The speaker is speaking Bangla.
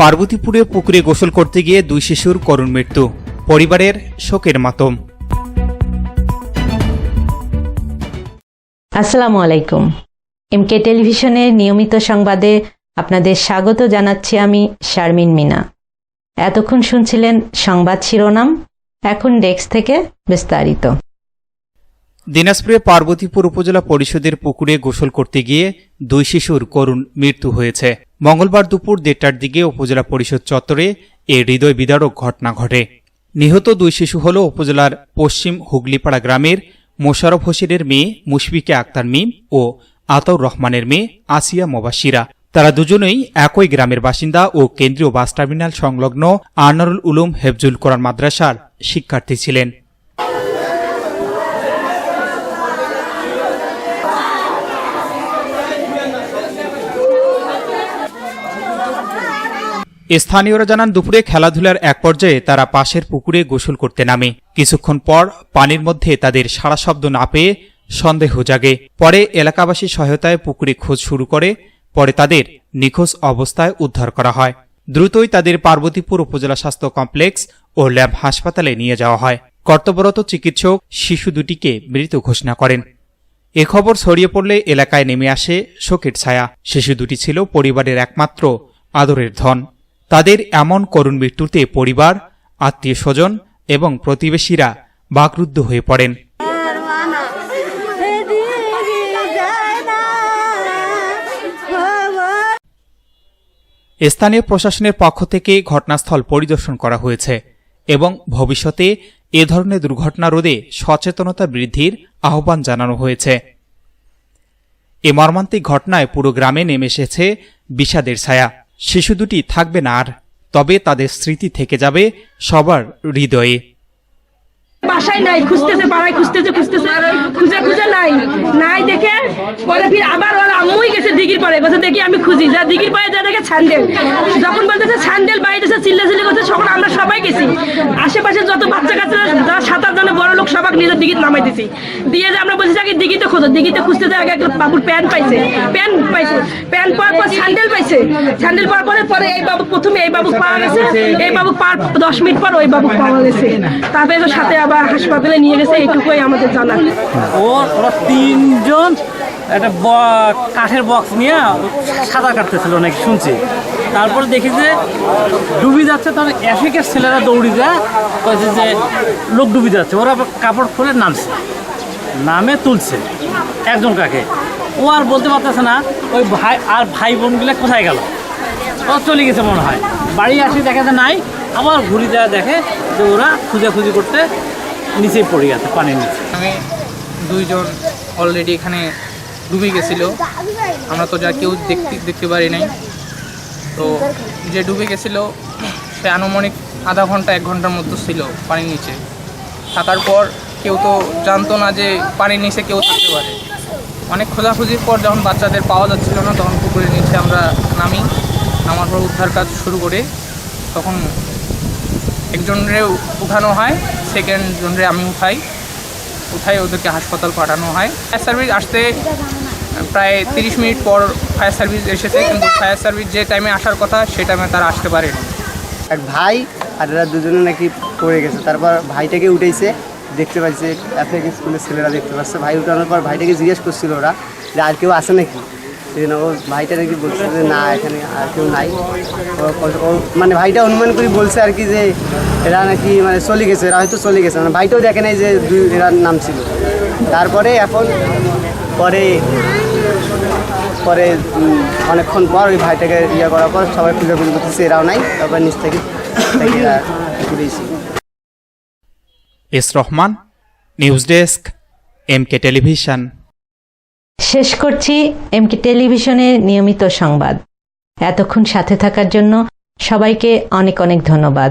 পার্বতীপুরে পুকুরে গোসল করতে গিয়ে দুই শিশুর করুণ মৃত্যু। পরিবারের শোকের মাতম। আসসালামু আলাইকুম। এমকে টেলিভিশনের নিয়মিত সংবাদে আপনাদের স্বাগত জানাচ্ছি আমি শারমিন মিনা। এতক্ষণ শুনছিলেন সংবাদ শিরোনাম এখন ডেস্ক থেকে বিস্তারিত। দিনাজপুরে পার্বতীপুর উপজেলা পরিষদের পুকুরে গোসল করতে গিয়ে দুই শিশুর করুণ মৃত্যু হয়েছে। মঙ্গলবার দুপুর দেড়টার দিকে উপজেলা পরিষদ চত্বরে এ হৃদয় বিদারক ঘটনা ঘটে। নিহত দুই শিশু হল উপজেলার পশ্চিম হুগলিপাড়া গ্রামের মোশারফ হোসেনের মেয়ে মুশফিকে আক্তার মিম ও আতাউর রহমানের মেয়ে আসিয়া মোবাসিরা তারা দুজনেই একই গ্রামের বাসিন্দা ও কেন্দ্রীয় বাস টার্মিনাল সংলগ্ন আনারুল উলুম হেফজুল কোরআন মাদ্রাসার শিক্ষার্থী ছিলেন। স্থানীয়রা জানান, দুপুরে খেলাধুলার এক পর্যায়ে তারা পাশের পুকুরে গোসল করতে নামে। কিছুক্ষণ পর পানির মধ্যে তাদের সারা শব্দ না পেয়ে সন্দেহ জাগে। পরে এলাকাবাসীর সহায়তায় পুকুরে খোঁজ শুরু করে, পরে তাদের নিখোঁজ অবস্থায় উদ্ধার করা হয়। দ্রুতই তাদের পার্বতীপুর উপজেলা স্বাস্থ্য কমপ্লেক্স ও ল্যাব হাসপাতালে নিয়ে যাওয়া হয়। কর্তব্যরত চিকিৎসক শিশু দুটিকে মৃত ঘোষণা করেন। এ খবর ছড়িয়ে পড়লে এলাকায় নেমে আসে শোকের ছায়া। শিশু দুটি ছিল পরিবারের একমাত্র আদরের ধন। তাদের এমন করুণ মৃত্যুতে পরিবার আত্মীয় স্বজন এবং প্রতিবেশীরা বাকরুদ্ধ হয়ে পড়েন। স্থানীয় প্রশাসনের পক্ষ থেকে ঘটনাস্থল পরিদর্শন করা হয়েছে এবং ভবিষ্যতে এ ধরনের দুর্ঘটনা রোধে সচেতনতা বৃদ্ধির আহ্বান জানানো হয়েছে। এ মর্মান্তিক ঘটনায় পুরো গ্রামে নেমে এসেছে বিষাদের ছায়া। শিশু দুটি থাকবে না আর, তবে তাদের স্মৃতি থেকে যাবে সবার হৃদয়ে। বাসায় নাই, খুঁজতেছে, পাড়ায় খুঁজতেছে খুঁজতেছে, খুঁজে খুঁজে নাই। নাই দেখে পরে ফির আবার ওর আম্মুই গেছে দিঘির পরে বলছে, দেখি আমি খুঁজি। যা দিঘির পরে যা দেখে ছান্ডেল যখন বলতেছে ছান্ডেল বাইরেছে চিল্লা চিল্লি করছে তখন আমরা সবাই গেছি। আশেপাশে যত বাচ্চা কাচ্চা যারা সাঁতার জানে বড় সবাই নিজের নামাই দিছি। দিয়ে যে আমরা বলছি আগে দিঘিতে খোঁজো। দিঘিতে খুঁজতে যে আগে একটা বাবুর প্যান্ট পাইছে। প্যান্ট পাইছে। প্যান্ট পাওয়ার পর স্যান্ডেল পাইছে। স্যান্ডেল পাওয়ার পরে পরে এই বাবু প্রথমে এই বাবু পাওয়া গেছে। এই বাবু পার দশ মিনিট পর ওই বাবু পাওয়া গেছে। তারপরে সাথে আবার হাসপাতালে নিয়ে গেছে। এইটুকুই আমাদের জানা। ওর তিনজন একটা কাঠের বক্স নিয়ে সাঁতার কাটতেছিল নাকি, শুনছি। তারপর দেখি যে ডুবি যাচ্ছে তখন এফিকের ছেলেরা দৌড়ি যায়, কয়েছে যে লোক ডুবি যাচ্ছে, ওরা কাপড় খুলে নামছে। নামে তুলছে একজন কাকে। ও আর বলতে পারতেছে না, ওই ভাই আর ভাই বোনগুলো কোথায় গেল? ও চলে গেছে মনে হয়। বাড়ি আসি দেখা যায় নাই, আবার ঘুরি দেওয়া দেখে যে ওরা খুঁজাখুঁজি করতে নিচেই পড়ে গেছে, পানির নিচে। আমি দুইজন অলরেডি এখানে ডুবে গেছিল। আমরা তো যা কেউ দেখতে দেখতে পারি নাই। তো যে ডুবে গেছিল, সে আনুমানিক আধা ঘণ্টা, এক ঘণ্টার মতো ছিল পানির নিচে। থাকার পর কেউ তো জানতো না যে পানির নিচে কেউ থাকতে পারে। অনেক খোঁজাখুঁজির পর যখন বাচ্চাদের পাওয়া যাচ্ছিল না, তখন পুকুরের নিচে আমরা নামি, নামার পর উদ্ধার কাজ শুরু করে তখন একজনরে উঠানো হয় সেকেন্ড জনরে আমি উঠাই। উঠাই ওদেরকে হাসপাতাল পাঠানো হয়। ফায়ার সার্ভিস আসতে প্রায় তিরিশ মিনিট পর ফায়ার সার্ভিস এসেছে, কিন্তু ফায়ার সার্ভিস যে টাইমে আসার কথা সে টাইমে তারা আসতে পারেনি। এক ভাই আর এরা দুজনে নাকি পড়ে গেছে। তারপর ভাইটাকে উঠেছে, দেখতে পাইছে এফএক স্কুলের ছেলেরা দেখতে পাচ্ছে। ভাই উঠানোর পর ভাইটাকে জিজ্ঞেস করছিল ওরা যে, আর কেউ আসে নাকি? সেই জন্য ও ভাইটা নাকি বলছে যে, না, এখানে আর কেউ নাই। ও মানে ভাইটা অনুমান করে বলছে আর কি যে, এরা নাকি মানে চলে গেছে, এরা হয়তো চলে গেছে। মানে ভাইটাও দেখে নাই যে, দুই, এরা নাম ছিল। তারপরে এখন পরে পরে অনেকক্ষণ পর ওই ভাইটাকে ইয়ে করার পর সবাই খুঁজে খুঁজে করতেছে এরাও নাই। তারপর নিচ থেকে ঘুরেছি। S Rahman news desk M K television. শেষ করছি এমকে টেলিভিশনের নিয়মিত সংবাদ। এতক্ষণ সাথে থাকার জন্য সবাইকে অনেক অনেক ধন্যবাদ।